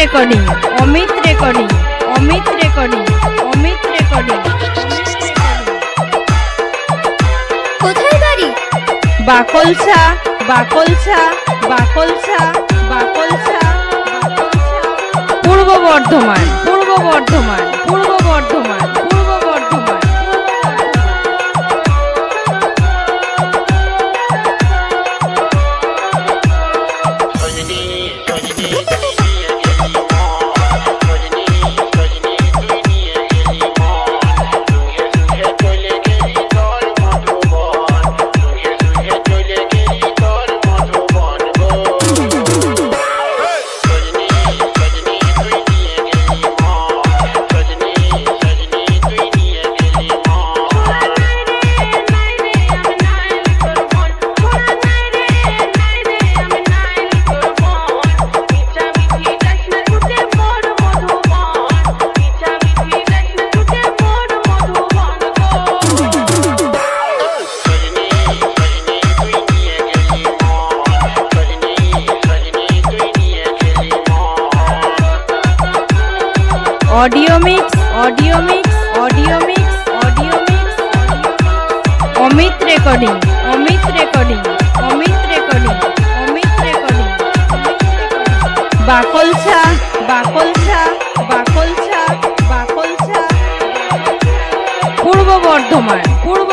Recording Amit recording Amit recording Amit recording. কোথায় বাড়ি? বাকলসা বাকলসা বাকলসা বাকলসা পূর্ব Bardhaman Purba Bardhaman Purba Bardhaman. Audio mix audio mix audio mix audio mix Amit recording Amit recording Amit recording Amit recording Baklachha Baklachha Baklachha Baklachha Purba Bardhaman Purba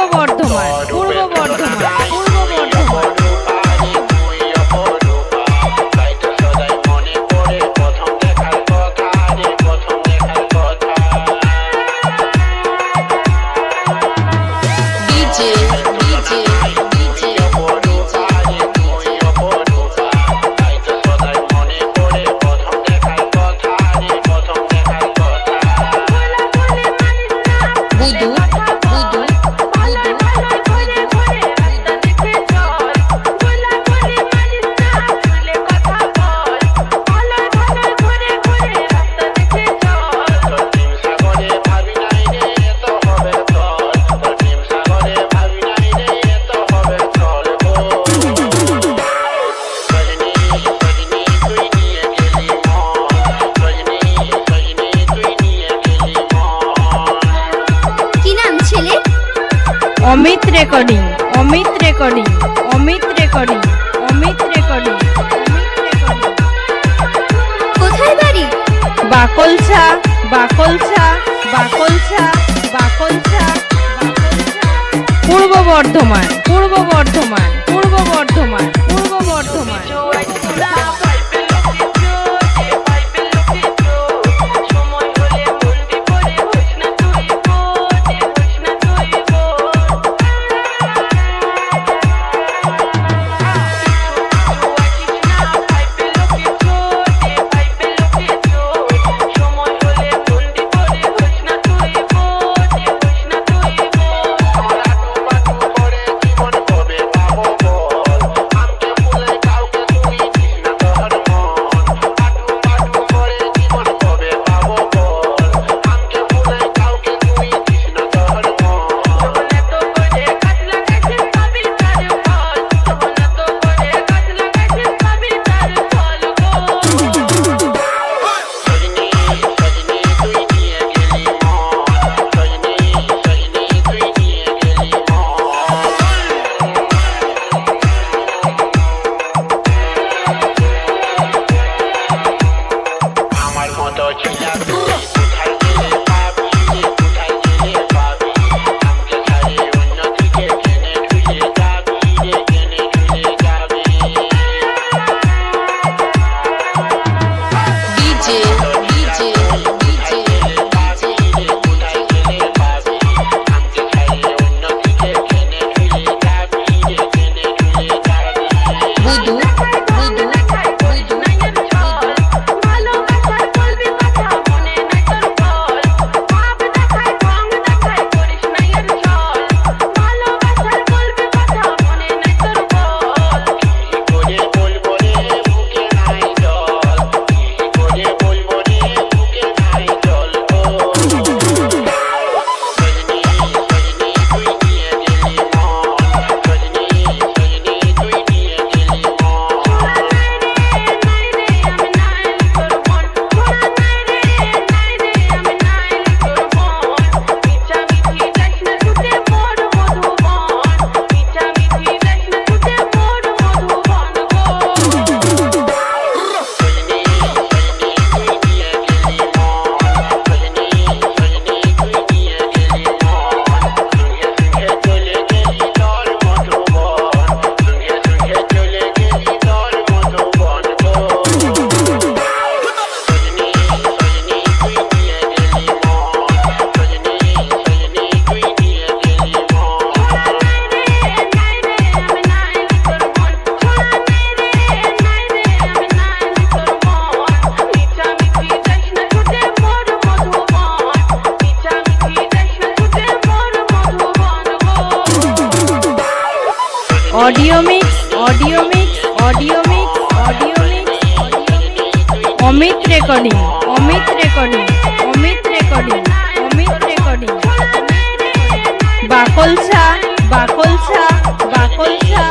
Amit recording Amit recording Amit recording Amit recording কোথায় বাড়ি? বাকলছা বাকলছা বাকলছা বাকলছা পূর্ব Bardhaman Purba Bardhaman Purba Bardhaman. Audio mix audio mix Amit recording Amit recording Amit recording Amit recording Baklasa Baklasa Baklasa